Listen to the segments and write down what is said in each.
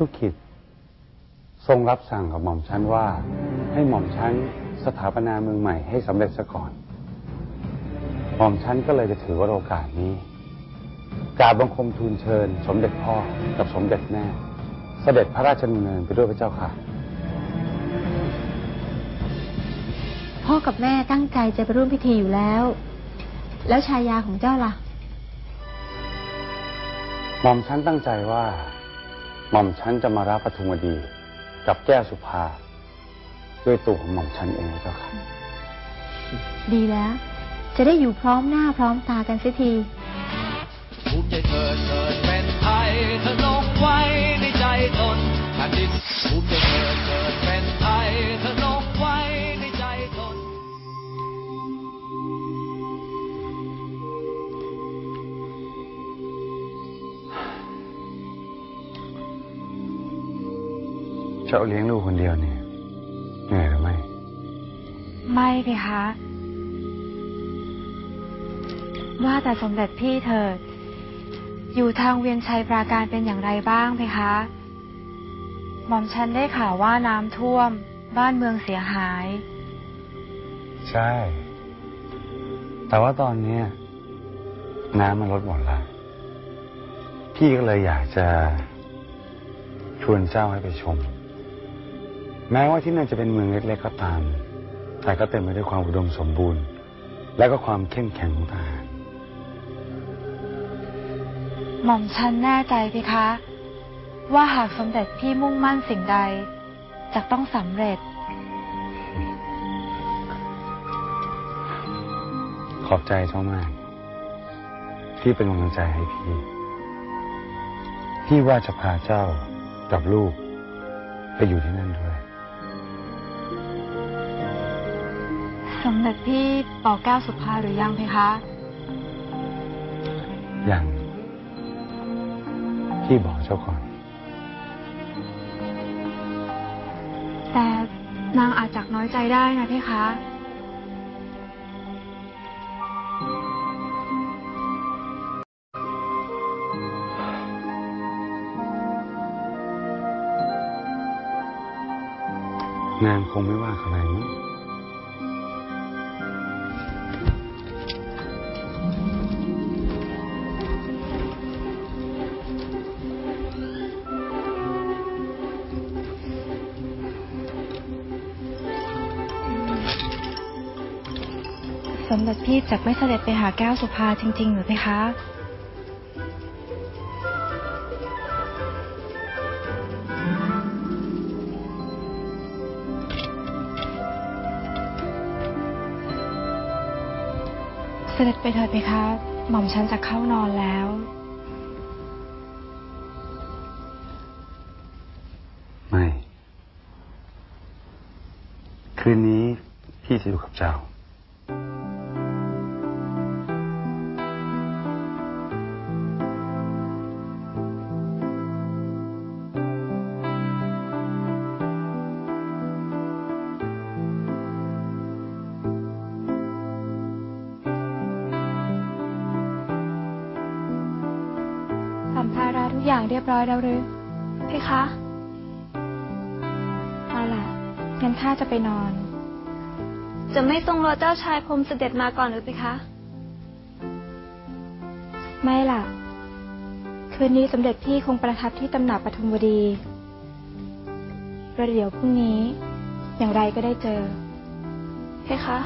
ทุกขิดทรงรับสั่งกับหม่อมชั้นว่า ให้หม่อมชั้นสถาปนาเมืองใหม่ให้สำเร็จซะก่อน หม่อมชั้นก็เลยจะถือว่าโอกาสนี้กราบบังคมทูลเชิญ สมเด็จพ่อกับสมเด็จแม่ เสด็จพระราชดำเนินไปด้วยพระเจ้าค่ะ พ่อกับแม่ตั้งใจจะไปร่วมพิธีอยู่แล้ว แล้วชายาของเจ้าล่ะ หม่อมชั้นตั้งใจว่า หม่อมชั้นจะมารับปฐุมวดี กับแก้วสุภา ด้วยตัวของหม่อมชั้นเองพระเจ้าค่ะ ดีแล้ว จะได้อยู่พร้อมหน้าพร้อมตากันเสียทีภูมิใจเกิดเกิดเป็นไทยเธอลงไว้ในใจตนแผ่นดินภูมิใจเกิดเกิดเป็นไทยเธอลง เจ้าเลี้ยงลูกคนเดียวเนี่ยเหนื่อยหรือไม่ ไม่เพคะว่าแต่สมเด็จพี่เถิด อยู่ทางเวียงชัยปราการเป็นอย่างไรบ้างเพคะ หม่อมฉันได้ข่าวว่าน้ำท่วม บ้านเมืองเสียหาย ใช่ แต่ว่าตอนเนี้ยน้ำมันลดหมดแล้วพี่ก็เลยอยากจะชวนเจ้าให้ไปชม แม้ว่าที่นั่นจะเป็นเมืองเล็กๆก็ตาม แต่ก็เต็มไปด้วยความอุดมสมบูรณ์ และก็ความเข้มแข็งของทหารหม่อมฉันแน่ใจเพคะ ว่าหากสมเด็จพี่มุ่งมั่นสิ่งใดจะต้องสำเร็จ ขอบใจเจ้ามาก ที่เป็นกำลังใจให้พี่ พี่ว่าจะพาเจ้ากับลูก ไปอยู่ที่นั่นด้วย สมเด็จพี่บอกแก้วสุภาหรือยังเพคะอย่างพี่บอกเจ้าก่อน แต่นางอาจจักน้อยใจได้นะเพคะ นางคงไม่ว่าอะไรมั้ง สมเด็จพี่จะไม่เสด็จไปหาแก้วสุภาจริง ๆ หรือเพคะ เสด็จไปเถิดเพคะ หม่อมฉันจะเข้านอนแล้วไม่ คืนนี้พี่จะอยู่กับเจ้า เรียบร้อยแล้วหรือเพคะ เอาล่ะ งั้นข้าจะไปนอน จะไม่ทรงรอเจ้าชายพรหมเสด็จมาก่อนหรือไปคะ ไม่ล่ะ คืนนี้สมเด็จพี่คงประทับที่ตำหนักปทุมวดีประเดี๋ยวพรุ่งนี้ อย่างไรก็ได้เจอเพคะ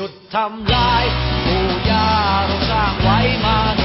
หยุดทำลายปู่ย่าเราสร้างไว้มา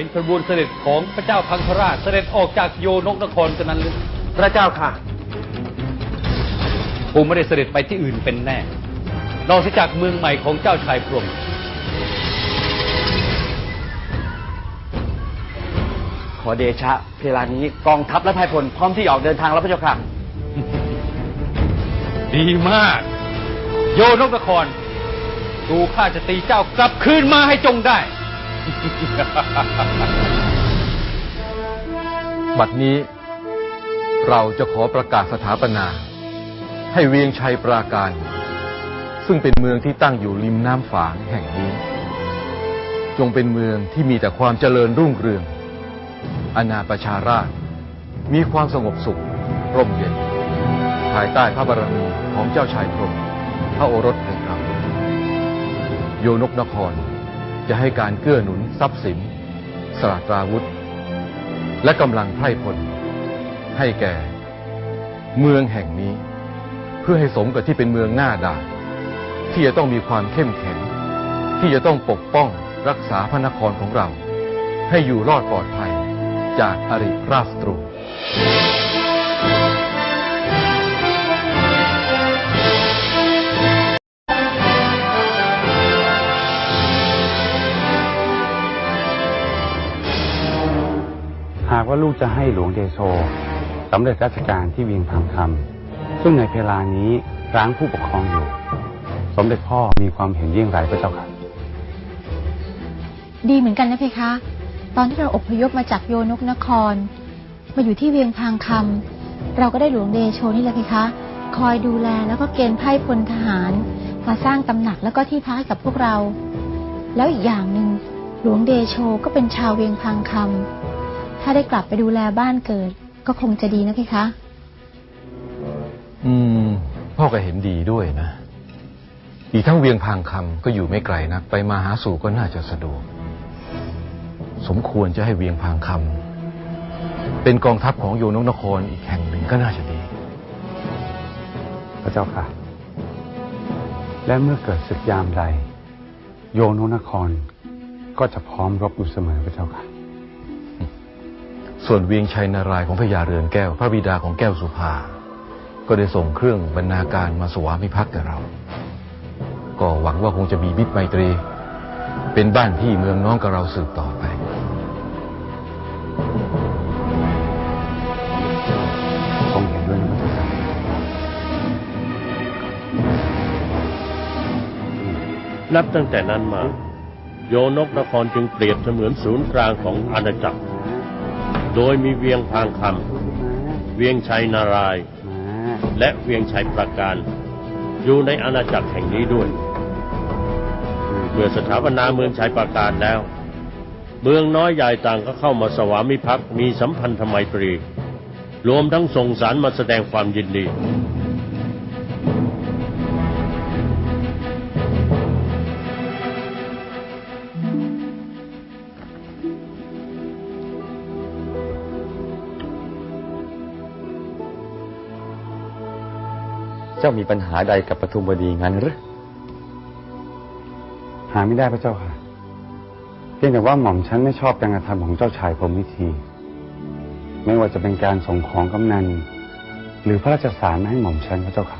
เจ้าเห็นขบวนเสด็จของพระเจ้าพังคราชเสด็จออกจากโยนกนครกันนั้นหรือพระเจ้าค่ะคงไม่ได้เสด็จไปที่อื่นเป็นแน่ นอกจากเมืองใหม่ของเจ้าชายพรหมขอเดชะเวลานี้กองทัพและพายพลพร้อมที่ออกเดินทางแล้วพระเจ้าค่ะ ดีมาก โยนกนคร ดูข้าจะตีเจ้ากลับคืนมาให้จงได้ บัดนี้ เราจะขอประกาศสถาปนา ให้เวียงชัยปราการ ซึ่งเป็นเมืองที่ตั้งอยู่ริมน้ำฝางแห่งนี้ จงเป็นเมืองที่มีแต่ความเจริญรุ่งเรือง อาณาประชาราชมีความสงบสุข ร่มเย็น ภายใต้พระบารมีของเจ้าชายพรหมพระโอรสแห่งเราโยนกนคร จะให้การเกื้อหนุนทรัพย์สินสราตราวุธ และกำลังไพร่พล ให้แก่ เมืองแห่งนี้ เพื่อให้สมกับที่เป็นเมืองหน้าด่านที่จะต้องมีความเข้มแข็ง ที่จะต้องปกป้องรักษาพระนครของเรา ให้อยู่รอดปลอดภัยจากอริราชตรู ว่าลูกจะให้หลวงเดโชสำเร็จราชการที่เวียงพังคำซึ่งในเวลานี้ร้างผู้ปกครองอยู่ สมเด็จพ่อมีความเห็นเยี่ยงไรพระเจ้าค่ะ ดีเหมือนกันนะเพคะ ตอนที่เราอพยพมาจากโยนกนคร มาอยู่ที่เวียงพางคำเราก็ได้หลวงเดโชนี่แหละเพคะ คอยดูแลแล้วก็เกณฑ์ไพ่พลทหาร มาสร้างตำหนักแล้วก็ที่พักให้กับพวกเรา แล้วอีกอย่างหนึ่งหลวงเดโชก็เป็นชาวเวียงพังคำ ถ้าได้กลับไปดูแลบ้านเกิด ก็คงจะดีนะเพคะ อืม พ่อก็เห็นดีด้วยนะ อีกทั้งเวียงพางคำก็อยู่ไม่ไกลนัก ไปมาหาสู่ก็น่าจะสะดวก สมควรจะให้เวียงพางคำเป็นกองทัพของโยนกนครอีกแห่งหนึ่งก็น่าจะดี พระเจ้าค่ะ และเมื่อเกิดศึกยามใด โยนุนครก็จะพร้อมรบอยู่เสมอพระเจ้าค่ะ ส่วนเวียงชัยนารายของพญาเรือนแก้ว พระบิดาของแก้วสุภา ก็ได้ส่งเครื่องบรรณาการมาสวามิภักดิ์แก่เรา ก็หวังว่าคงจะมีมิตรไมตรี เป็นบ้านพี่เมืองน้องกับเราสืบต่อไปทรงเห็นด้วยนะนับตั้งแต่นั้นมา โยนกนครจึงเปรียบเสมือนศูนย์กลางของอาณาจักร โดยมีเวียงพางคำ เวียงชัยนาราย และเวียงชัยประการ อยู่ในอาณาจักรแห่งนี้ด้วย เมื่อสถาปนาเมืองชัยประการแล้ว เมืองน้อยใหญ่ต่างก็เข้ามาสวามิภักดิ์มีสัมพันธไมตรี รวมทั้งส่งสารมาแสดงความยินดี เจ้ามีปัญหาใดกับปทุมวดีงั้นหรือหาไม่ได้พระเจ้าค่ะ เพียงแต่ว่าหม่อมฉันไม่ชอบการกระทำของเจ้าชายพรหมวิธี ไม่ว่าจะเป็นการส่งของกำนัน หรือพระราชสารมาให้หม่อมฉันพระเจ้าค่ะ